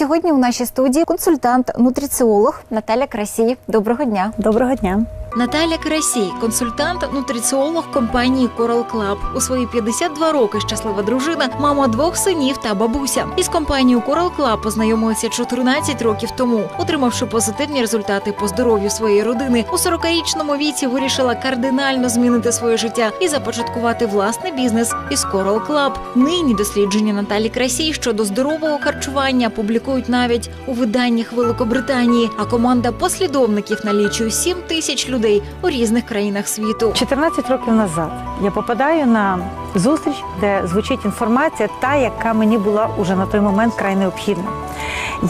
сьогодні у нашій студії консультант-нутриціолог Наталя Красій. Доброго дня. Доброго дня. Наталя Красій, консультант, нутриціолог компанії Coral Club. У свої 52 роки щаслива дружина, мама двох синів та бабуся. Із компанією Coral Club познайомилися 14 років тому. Отримавши позитивні результати по здоров'ю своєї родини, у 40-річному віці вирішила кардинально змінити своє життя і започаткувати власний бізнес із Coral Club. Нині дослідження Наталі Красій щодо здорового харчування публікують навіть у виданнях Великобританії. А команда послідовників налічує 7 тисяч людей у різних країнах світу. 14 років назад я попадаю на зустріч, де звучить інформація, та яка мені була уже на той момент край необхідна.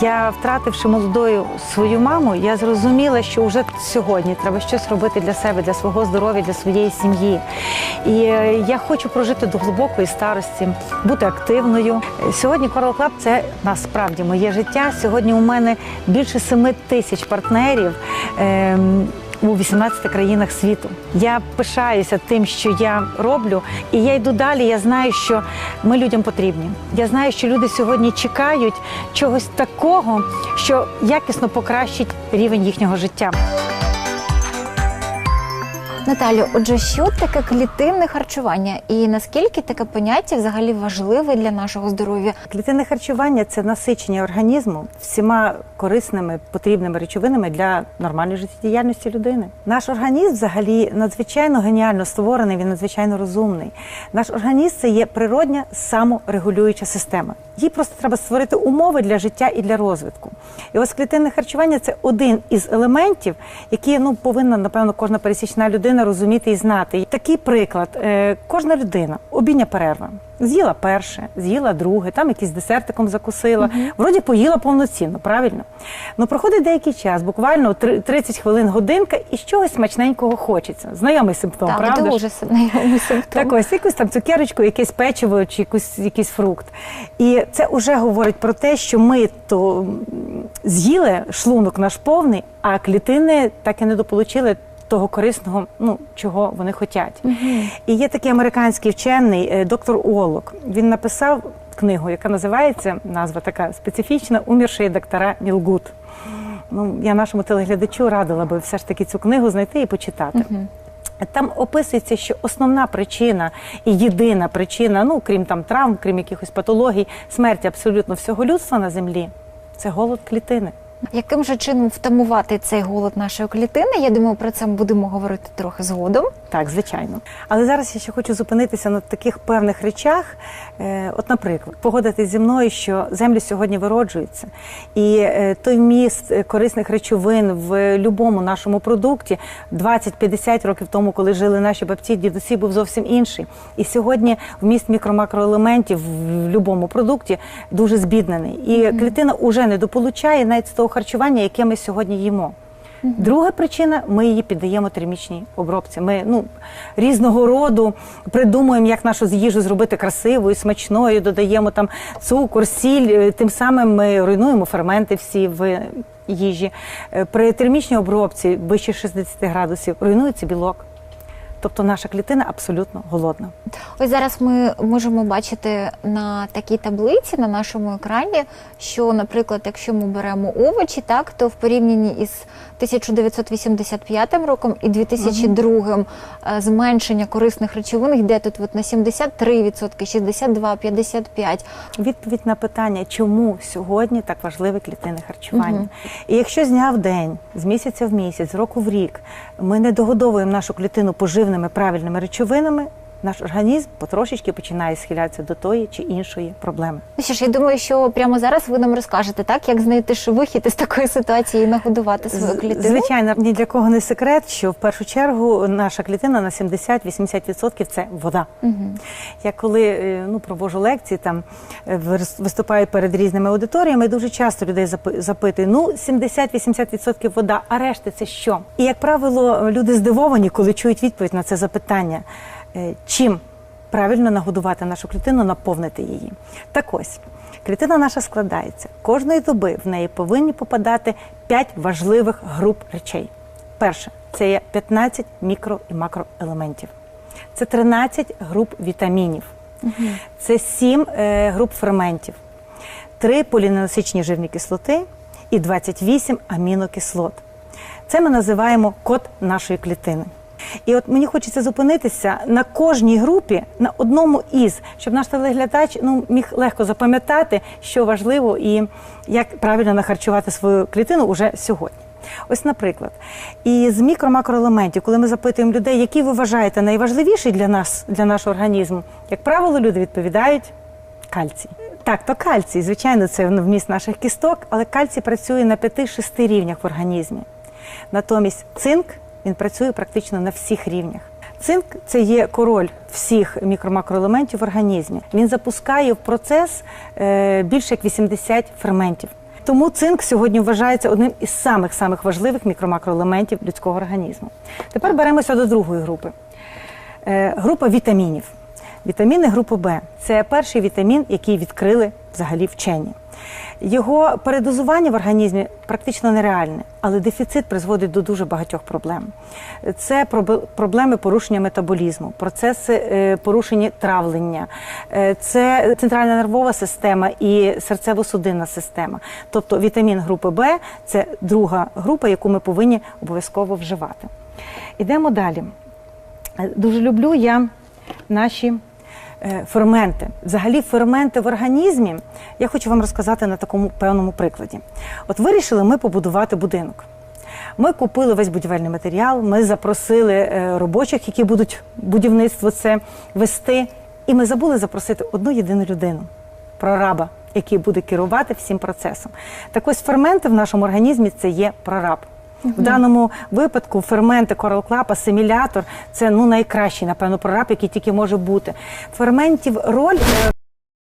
Я, втративши молодою свою маму, я зрозуміла, що вже сьогодні треба щось робити для себе, для свого здоров'я, для своєї сім'ї. І е, я хочу прожити до глибокої старості, бути активною. Сьогодні Coral Club – це насправді моє життя. Сьогодні у мене більше 7 тисяч партнерів. У 18 країнах світу. Я пишаюся тим, що я роблю, і я йду далі. Я знаю, що ми людям потрібні. Я знаю, що люди сьогодні чекають чогось такого, що якісно покращить рівень їхнього життя. Наталю, отже, що таке клітинне харчування і наскільки таке поняття взагалі важливе для нашого здоров'я? Клітинне харчування це насичення організму всіма корисними потрібними речовинами для нормальної життєдіяльності людини. Наш організм взагалі надзвичайно геніально створений, він надзвичайно розумний. Наш організм це є природня саморегулююча система. Їй просто треба створити умови для життя і для розвитку. І ось клітинне харчування це один із елементів, які ну повинна напевно кожна пересічна людина розуміти і знати. Такий приклад: Е, кожна людина обідня перерва. З'їла перше, з'їла друге, там якийсь десертиком закусила. Вроді поїла повноцінно, правильно? Ну проходить деякий час, буквально три- 30 хвилин годинка, і чогось смачненького хочеться. Знайомий симптом, Так, правда? ж? дуже знайомий симптом. Так ось якусь там цукерочку, якесь печиво чи якусь, якийсь фрукт. І це вже говорить про те, що ми то з'їли шлунок наш повний, а клітини так і не дополучили того корисного, ну чого вони хочуть. І є такий американський вчений е, доктор Уоллок. Він написав книгу, яка називається назва така специфічна Умірші доктора Мілгут. Ну, я нашому телеглядачу радила би все ж таки цю книгу знайти і почитати. Там описується, що основна причина і єдина причина, ну крім там травм, крім якихось патологій, смерті абсолютно всього людства на землі це голод клітини. Яким же чином втамувати цей голод нашої клітини? Я думаю, про це ми будемо говорити трохи згодом. Так, звичайно. Але зараз я ще хочу зупинитися на таких певних речах. Е, от, наприклад, погодитись зі мною, що землі сьогодні вироджуються, і е, той міст е, корисних речовин в будь-якому нашому продукті 20-50 років тому, коли жили наші бабці, дідусі, був зовсім інший. І сьогодні вміст мікро-макроелементів в будь-якому продукті дуже збіднений. І клітина вже не дополучає навіть з того харчування, яке ми сьогодні їмо. Друга причина ми її піддаємо термічній обробці. Ми ну різного роду придумуємо, як нашу їжу зробити красивою, смачною, додаємо там цукор, сіль. е, Тим самим ми руйнуємо ферменти всі в їжі. Е, При термічній обробці вище 60 градусів руйнується білок. Тобто наша клітина абсолютно голодна. Ось зараз ми можемо бачити на такій таблиці на нашому екрані, що, наприклад, якщо ми беремо овочі, так то в порівнянні із 1985 роком і 2002 е, зменшення корисних речовин йде тут от на 73%, 62-55%. Відповідь на питання, чому сьогодні так важливе клітинне харчування. І якщо з дня в день, з місяця в місяць, з року в рік, ми не догодовуємо нашу клітину поживними правильними речовинами, наш організм потрошечки починає схилятися до тої чи іншої проблеми. Ну що ж, я думаю, що прямо зараз ви нам розкажете, так як знайти ж вихід із такої ситуації і нагодувати свою клітину. Звичайно, ні для кого не секрет, що в першу чергу наша клітина на 70-80% це вода. Я коли е, ну, провожу лекції, там е, виступаю перед різними аудиторіями, дуже часто людей запи- запитую, ну 70-80% вода, а решта це що? І як правило, люди здивовані, коли чують відповідь на це запитання. Е, Чим правильно нагодувати нашу клітину, наповнити її? Так ось. Клітина наша складається. Кожної доби в неї повинні попадати 5 важливих груп речей. Перше це є 15 мікро і макроелементів. Це 13 груп вітамінів, це 7 е, груп ферментів, 3 поліненасичні жирні кислоти і 28 амінокислот. Це ми називаємо код нашої клітини. І от мені хочеться зупинитися на кожній групі, на одному із, щоб наш телеглядач ну, міг легко запам'ятати, що важливо і як правильно нахарчувати свою клітину уже сьогодні. Ось, наприклад, із мікро-макроелементів, коли ми запитуємо людей, які ви вважаєте найважливіші для нас, для нашого організму, як правило, люди відповідають кальцій. Так, то кальцій, звичайно, це вміст наших кісток, але кальцій працює на 5-6 рівнях в організмі. Натомість цинк він працює практично на всіх рівнях. Цинк це є король всіх мікро-макроелементів в організмі. Він запускає в процес е, більше як 80 ферментів. Тому цинк сьогодні вважається одним із самих самих важливих мікро-макроелементів людського організму. Тепер беремося до другої групи. Е, група вітамінів. Вітаміни групи Б це перший вітамін, який відкрили взагалі вчені. Його передозування в організмі практично нереальне, але дефіцит призводить до дуже багатьох проблем. Це проблеми порушення метаболізму, процеси е, порушення травлення, е, це центральна нервова система і серцево-судинна система. Тобто вітамін групи Б це друга група, яку ми повинні обов'язково вживати. Ідемо далі. Е, Дуже люблю я наші ферменти. Взагалі, ферменти в організмі я хочу вам розказати на такому певному прикладі. От вирішили ми побудувати будинок. Ми купили весь будівельний матеріал, ми запросили е, робочих, які будуть будівництво це вести. І ми забули запросити одну єдину людину прораба, який буде керувати всім процесом. Так ось ферменти в нашому організмі це є прораб. В даному випадку ферменти Club, асимілятор це ну найкращий, напевно, прораб, який тільки може бути. Ферментів роль е,